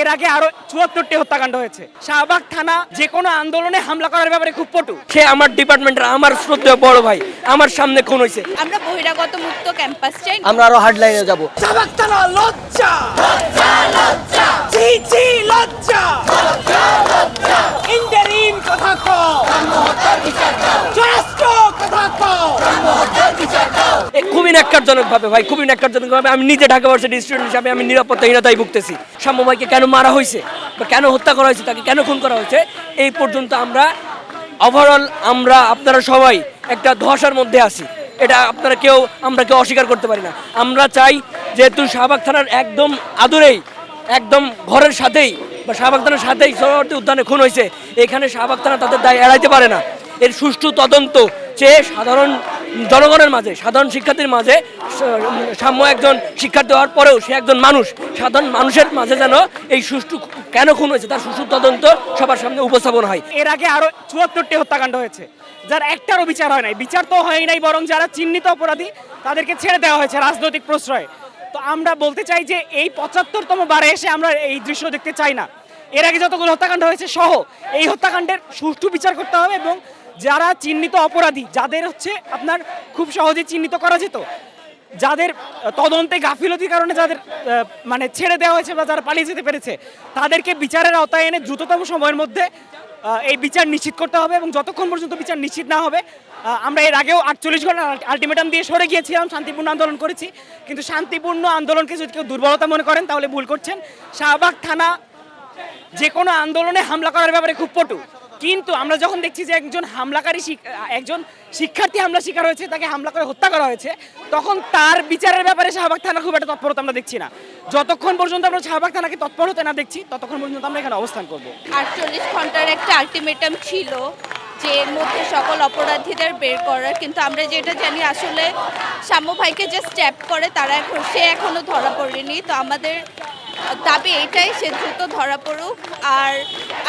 এর আগে আরও চুয়াত্তরটি হত্যাকাণ্ড হয়েছে। শাহবাগ থানা যে কোনো আন্দোলনে হামলা করার ব্যাপারে খুব পটু। সে আমার ডিপার্টমেন্টের আমার শ্রদ্ধেয় বড় ভাই আমার সামনে খুন হয়েছে। আমরা বহিরাগত মুক্ত ক্যাম্পাস চাই আমরা আরও হার্ড লাইনে যাব এ খুবই ন্যাক্কারজনক ভাবে ভাই, খুবই ন্যাক্কারজনক ভাবে আমি নিজে ঢাকা ভার্সিটি স্টুডেন্ট হিসাবে আমি নিরাপত্তাহীনতায় ভুগতেছি। সাম্য ভাইকে কেন মারা হয়েছে বা কেন হত্যা করা হয়েছে, তাকে কেন খুন করা হয়েছে, এই পর্যন্ত আমরা ওভারঅল আমরা, আপনারা সবাই একটা ধসার মধ্যে আছি। এটা আপনারা কেউ, আমরা কেউ অস্বীকার করতে পারি না। আমরা চাই যেহেতু শাহবাগ থানার একদম আদরেই, একদম ঘরের সাথেই, বা শাহবাগ থানার সাথেই সরবর্তী উদ্যানে খুন হয়েছে, এখানে শাহবাগ থানা তাদের দায় এড়াইতে পারে না। এর সুষ্ঠু তদন্ত চেয়ে সাধারণ জনগণের মাঝে, সাধারণ শিক্ষার্থীর মাঝে সাম্য একজন শিক্ষার্থী হওয়ার পরেও সে একজন মানুষ, সাধারণ মানুষের মাঝে যেন এই সুষ্ঠু কেন খুন হয়েছে, তার সুষ্ঠু তদন্ত সবার সামনে উপস্থাপন হয়। এর আগে আরও চুয়াত্তরটি হত্যাকাণ্ড হয়েছে, যার একটারও বিচার হয় নাই। বিচার তো হয় নাই, বরং যারা চিহ্নিত অপরাধী, তাদেরকে ছেড়ে দেওয়া হয়েছে রাজনৈতিক প্রশ্রয়ে। তো আমরা বলতে চাই যে এই পঁচাত্তরতম বারে এসে আমরা এই দৃশ্য দেখতে চাই না। এর আগে যতগুলো হত্যাকাণ্ড হয়েছে সহ, এই হত্যাকাণ্ডের সুষ্ঠু বিচার করতে হবে এবং যারা চিহ্নিত অপরাধী, যাদের হচ্ছে আপনার খুব সহজে চিহ্নিত করা যেত, যাদের তদন্তে গাফিলতির কারণে যাদের মানে ছেড়ে দেওয়া হয়েছে বা যারা পালিয়ে যেতে পেরেছে, তাদেরকে বিচারের আওতায় এনে দ্রুততম সময়ের মধ্যে এই বিচার নিশ্চিত করতে হবে এবং যতক্ষণ পর্যন্ত বিচার নিশ্চিত না হবে আমরা এর আগেও আটচল্লিশ ঘণ্টা আলটিমেটাম দিয়ে সরে গিয়েছিলাম, শান্তিপূর্ণ আন্দোলন করেছি, কিন্তু শান্তিপূর্ণ আন্দোলনকে যদি কেউ দুর্বলতা মনে করেন, তাহলে ভুল করছেন। শাহবাগ থানা যে কোনো আন্দোলনে হামলা করার ব্যাপারে খুব পটু। কিন্তু আমরা যখন দেখছি যে একজন হামলাকারী একজন শিক্ষার্থী হামলা শিকার হয়েছে, তাকে হামলা করে হত্যা করা হয়েছে, তখন তার বিচারের ব্যাপারে শাহবাগ থানা খুব একটা তৎপরতা আমরা দেখছি না। যতক্ষণ পর্যন্ত আমরা শাহবাগ থানাকে তৎপর হতে না দেখছি, ততক্ষণ পর্যন্ত আমরা এখানে অবস্থান করব। আটচল্লিশ ঘণ্টার একটা আলটিমেটাম ছিল যে এর মধ্যে সকল অপরাধীদের বের করার, কিন্তু আমরা যেটা জানি আসলে শ্যাম্য ভাইকে যে স্ট্যাপ করে, তারা এখন সে এখনও ধরা পড়েনি। তো আমাদের দাবি এটাই সে দ্রুত ধরা পড়ুক। আর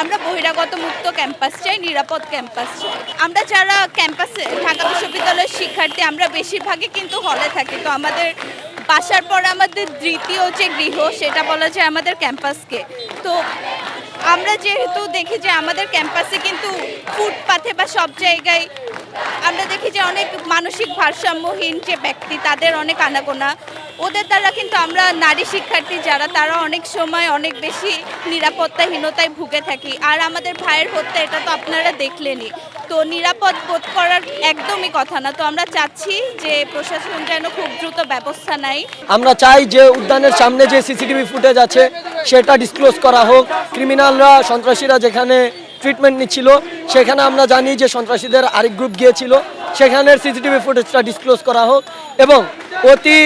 আমরা বহিরাগত মুক্ত ক্যাম্পাস চাই, নিরাপদ ক্যাম্পাস চাই। আমরা যারা ক্যাম্পাসে, ঢাকা বিশ্ববিদ্যালয়ের শিক্ষার্থী, আমরা বেশিরভাগই কিন্তু হলে থাকি। তো আমাদের বাসার পর আমাদের দ্বিতীয় যে গৃহ, সেটা বলা যায় আমাদের ক্যাম্পাসকে। তো আমরা যেহেতু দেখি যে আমাদের ক্যাম্পাসে কিন্তু ফুটপাথে বা সব জায়গায় আমরা দেখি যে অনেক মানসিক ভারসাম্যহীন যে ব্যক্তি, তাদের অনেক আনাগোনা। ওদের দ্বারা কিন্তু আমরা নারী শিক্ষার্থী যারা, তারা অনেক সময় অনেক বেশি নিরাপত্তাহীনতায় ভুগে থাকি। আর আমাদের ভাইয়ের হত্যা, এটা তো আপনারা দেখলেনই। তো নিরাপদ বোধ করার একদমই কথা না। তো আমরা চাচ্ছি যে প্রশাসন যেন খুব দ্রুত ব্যবস্থা নেয়। আমরা চাই যে উদ্যানের সামনে যে সিসিটিভি ফুটেজ আছে, সেটা ডিসক্লোজ করা হোক। ক্রিমিনালরা, সন্ত্রাসীরা যেখানে ট্রিটমেন্ট নিচ্ছিল, সেখানে আমরা জানি যে সন্ত্রাসীদের আরেক গ্রুপ গিয়েছিল। সেখানের সিসিটিভি ফুটেজটা ডিসক্লোজ করা হোক এবং অতি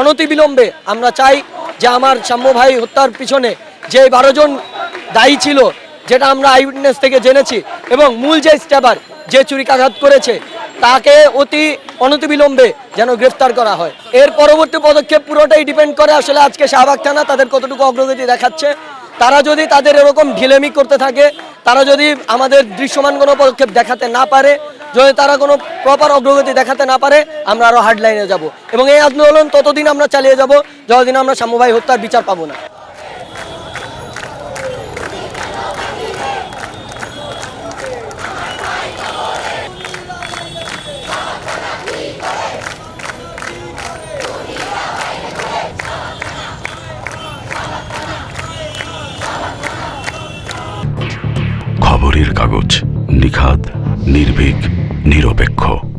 অনতিবিলম্বে আমরা চাই যে আমার সাম্য ভাই হত্যার পিছনে যে বারো জন দায়ী ছিল, যেটা আমরা আই উইটনেস থেকে জেনেছি, এবং মূল যে স্ট্যাবার যে চুরিকাঘাত করেছে, তাকে অতি অনতিবিলম্বে যেন গ্রেফতার করা হয়। এর পরবর্তী পদক্ষেপ পুরোটাই ডিপেন্ড করে আসলে আজকে শাহবাগ থানা তাদের কতটুকু অগ্রগতি দেখাচ্ছে। তারা যদি তাদের এরকম ঢিলেমি করতে থাকে, তারা যদি আমাদের দৃশ্যমান কোনো পদক্ষেপ দেখাতে না পারে যদি তারা কোনো প্রপার অগ্রগতি দেখাতে না পারে, আমরা আরও হার্ড লাইনে যাব। এবং এই আন্দোলন ততদিন আমরা চালিয়ে যাব, যতদিন আমরা সাম্যভাই হত্যার বিচার পাবো না। খবরের কাগজ নিখাত নির্ভীক। নিরপেক্ষ।